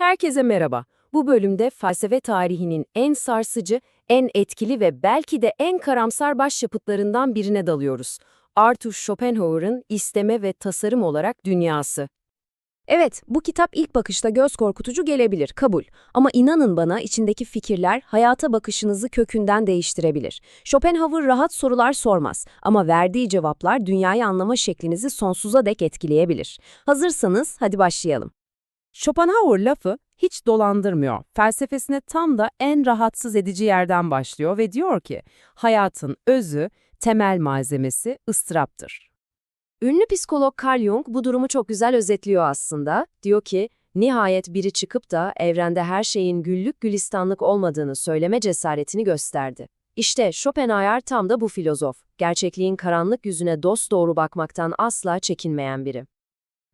Herkese merhaba. Bu bölümde felsefe tarihinin en sarsıcı, en etkili ve belki de en karamsar başyapıtlarından birine dalıyoruz. Arthur Schopenhauer'ın İsteme ve Tasarım olarak Dünyası. Evet, bu kitap ilk bakışta göz korkutucu gelebilir, kabul. Ama inanın bana içindeki fikirler hayata bakışınızı kökünden değiştirebilir. Schopenhauer rahat sorular sormaz ama verdiği cevaplar dünyayı anlama şeklinizi sonsuza dek etkileyebilir. Hazırsanız hadi başlayalım. Schopenhauer lafı hiç dolandırmıyor. Felsefesine tam da en rahatsız edici yerden başlıyor ve diyor ki, hayatın özü, temel malzemesi ıstıraptır. Ünlü psikolog Carl Jung bu durumu çok güzel özetliyor aslında. Diyor ki, nihayet biri çıkıp da evrende her şeyin güllük gülistanlık olmadığını söyleme cesaretini gösterdi. İşte Schopenhauer tam da bu filozof. Gerçekliğin karanlık yüzüne dosdoğru bakmaktan asla çekinmeyen biri.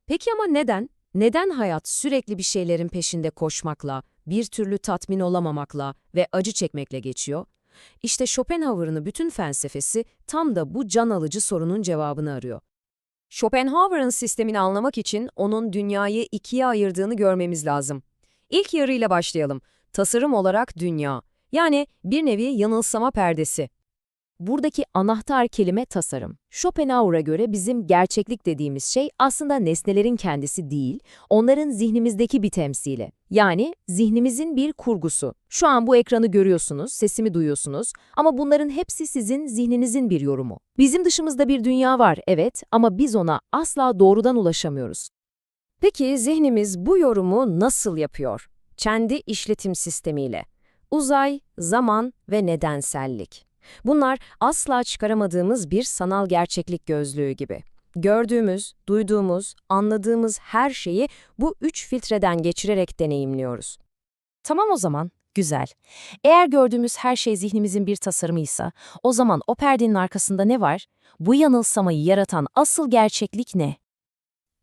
Peki ama neden? Neden hayat sürekli bir şeylerin peşinde koşmakla, bir türlü tatmin olamamakla ve acı çekmekle geçiyor? İşte Schopenhauer'ın bütün felsefesi tam da bu can alıcı sorunun cevabını arıyor. Schopenhauer'ın sistemini anlamak için onun dünyayı ikiye ayırdığını görmemiz lazım. İlk yarıyla başlayalım. Tasarım olarak dünya. Yani bir nevi yanılsama perdesi. Buradaki anahtar kelime tasarım. Schopenhauer'a göre bizim gerçeklik dediğimiz şey aslında nesnelerin kendisi değil, onların zihnimizdeki bir temsili. Yani zihnimizin bir kurgusu. Şu an bu ekranı görüyorsunuz, sesimi duyuyorsunuz ama bunların hepsi sizin zihninizin bir yorumu. Bizim dışımızda bir dünya var, evet ama biz ona asla doğrudan ulaşamıyoruz. Peki zihnimiz bu yorumu nasıl yapıyor? Kendi işletim sistemiyle. Uzay, zaman ve nedensellik. Bunlar asla çıkaramadığımız bir sanal gerçeklik gözlüğü gibi. Gördüğümüz, duyduğumuz, anladığımız her şeyi bu üç filtreden geçirerek deneyimliyoruz. Tamam o zaman, güzel. Eğer gördüğümüz her şey zihnimizin bir tasarımıysa, o zaman o perdenin arkasında ne var? Bu yanılsamayı yaratan asıl gerçeklik ne?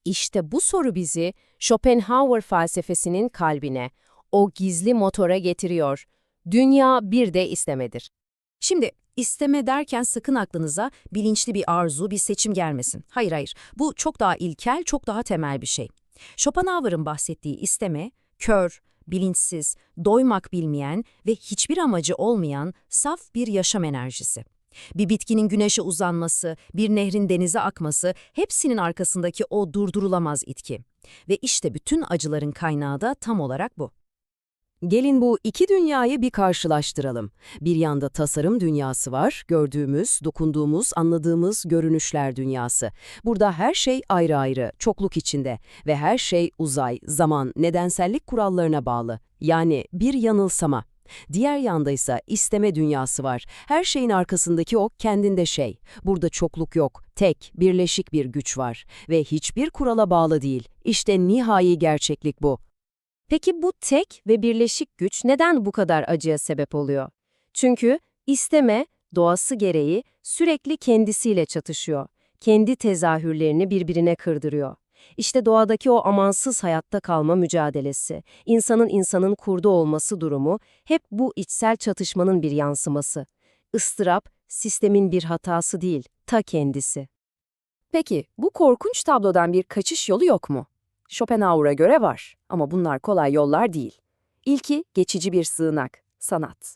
İşte bu soru bizi Schopenhauer felsefesinin kalbine, o gizli motora getiriyor. Dünya bir de istemedir. Şimdi isteme derken sakın aklınıza bilinçli bir arzu, bir seçim gelmesin. Hayır hayır, bu çok daha ilkel, çok daha temel bir şey. Schopenhauer'ın bahsettiği isteme, kör, bilinçsiz, doymak bilmeyen ve hiçbir amacı olmayan saf bir yaşam enerjisi. Bir bitkinin güneşe uzanması, bir nehrin denize akması, hepsinin arkasındaki o durdurulamaz itki. Ve işte bütün acıların kaynağı da tam olarak bu. Gelin bu iki dünyayı bir karşılaştıralım. Bir yanda tasarım dünyası var, gördüğümüz, dokunduğumuz, anladığımız görünüşler dünyası. Burada her şey ayrı ayrı, çokluk içinde ve her şey uzay, zaman, nedensellik kurallarına bağlı. Yani bir yanılsama. Diğer yanda ise isteme dünyası var. Her şeyin arkasındaki o kendinde şey. Burada çokluk yok, tek, birleşik bir güç var ve hiçbir kurala bağlı değil. İşte nihai gerçeklik bu. Peki bu tek ve birleşik güç neden bu kadar acıya sebep oluyor? Çünkü isteme, doğası gereği sürekli kendisiyle çatışıyor. Kendi tezahürlerini birbirine kırdırıyor. İşte doğadaki o amansız hayatta kalma mücadelesi, insanın insanın kurdu olması durumu hep bu içsel çatışmanın bir yansıması. Istırap, sistemin bir hatası değil, ta kendisi. Peki, bu korkunç tablodan bir kaçış yolu yok mu? Schopenhauer'a göre var ama bunlar kolay yollar değil. İlki geçici bir sığınak, sanat.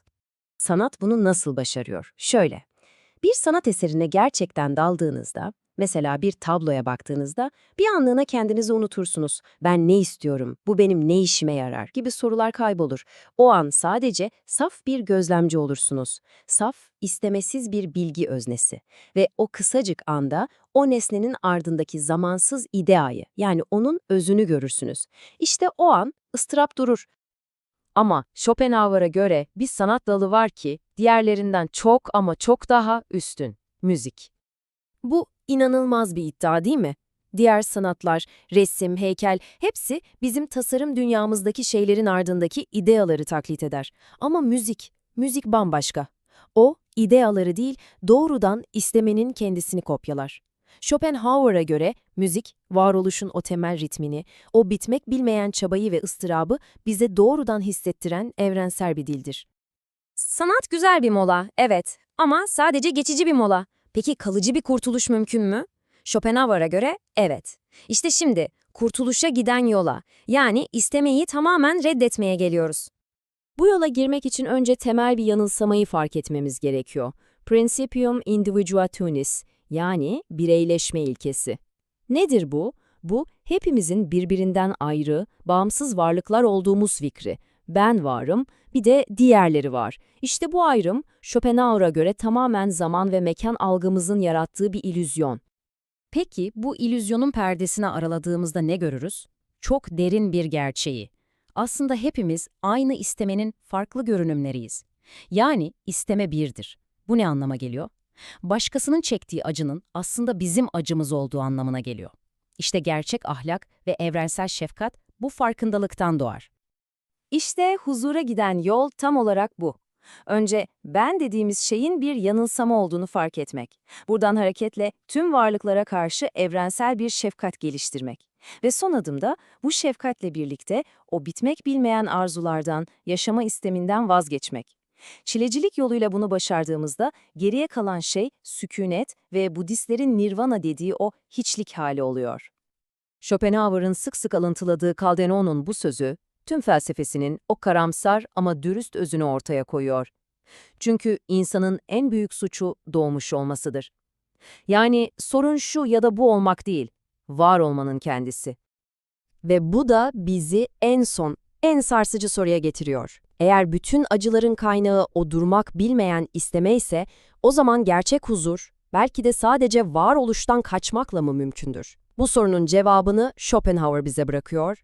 Sanat bunu nasıl başarıyor? Şöyle, bir sanat eserine gerçekten daldığınızda, mesela bir tabloya baktığınızda bir anlığına kendinizi unutursunuz. Ben ne istiyorum, bu benim ne işime yarar gibi sorular kaybolur. O an sadece saf bir gözlemci olursunuz. Saf, istemesiz bir bilgi öznesi. Ve o kısacık anda o nesnenin ardındaki zamansız ideayı, yani onun özünü görürsünüz. İşte o an ıstırap durur. Ama Schopenhauer'a göre bir sanat dalı var ki diğerlerinden çok ama çok daha üstün, müzik. Bu inanılmaz bir iddia değil mi? Diğer sanatlar, resim, heykel hepsi bizim tasarım dünyamızdaki şeylerin ardındaki ideaları taklit eder. Ama müzik, müzik bambaşka. O, ideaları değil, doğrudan istemenin kendisini kopyalar. Schopenhauer'a göre müzik, varoluşun o temel ritmini, o bitmek bilmeyen çabayı ve ıstırabı bize doğrudan hissettiren evrensel bir dildir. Sanat güzel bir mola, evet. Ama sadece geçici bir mola. Peki kalıcı bir kurtuluş mümkün mü? Schopenhauer'a göre evet. İşte şimdi kurtuluşa giden yola, yani istemeyi tamamen reddetmeye geliyoruz. Bu yola girmek için önce temel bir yanılsamayı fark etmemiz gerekiyor. Principium individuatunis, yani bireyleşme ilkesi. Nedir bu? Bu, hepimizin birbirinden ayrı, bağımsız varlıklar olduğumuz fikri. Ben varım, bir de diğerleri var. İşte bu ayrım, Schopenhauer'a göre tamamen zaman ve mekan algımızın yarattığı bir illüzyon. Peki bu illüzyonun perdesini araladığımızda ne görürüz? Çok derin bir gerçeği. Aslında hepimiz aynı istemenin farklı görünümleriyiz. Yani isteme birdir. Bu ne anlama geliyor? Başkasının çektiği acının aslında bizim acımız olduğu anlamına geliyor. İşte gerçek ahlak ve evrensel şefkat bu farkındalıktan doğar. İşte huzura giden yol tam olarak bu. Önce ben dediğimiz şeyin bir yanılsama olduğunu fark etmek. Buradan hareketle tüm varlıklara karşı evrensel bir şefkat geliştirmek. Ve son adımda bu şefkatle birlikte o bitmek bilmeyen arzulardan, yaşama isteminden vazgeçmek. Çilecilik yoluyla bunu başardığımızda geriye kalan şey sükunet ve Budistlerin nirvana dediği o hiçlik hali oluyor. Schopenhauer'ın sık sık alıntıladığı Calderon'un bu sözü, tüm felsefesinin o karamsar ama dürüst özünü ortaya koyuyor. Çünkü insanın en büyük suçu doğmuş olmasıdır. Yani sorun şu ya da bu olmak değil, var olmanın kendisi. Ve bu da bizi en son, en sarsıcı soruya getiriyor. Eğer bütün acıların kaynağı o durmak bilmeyen isteme ise, o zaman gerçek huzur, belki de sadece varoluştan kaçmakla mı mümkündür? Bu sorunun cevabını Schopenhauer bize bırakıyor.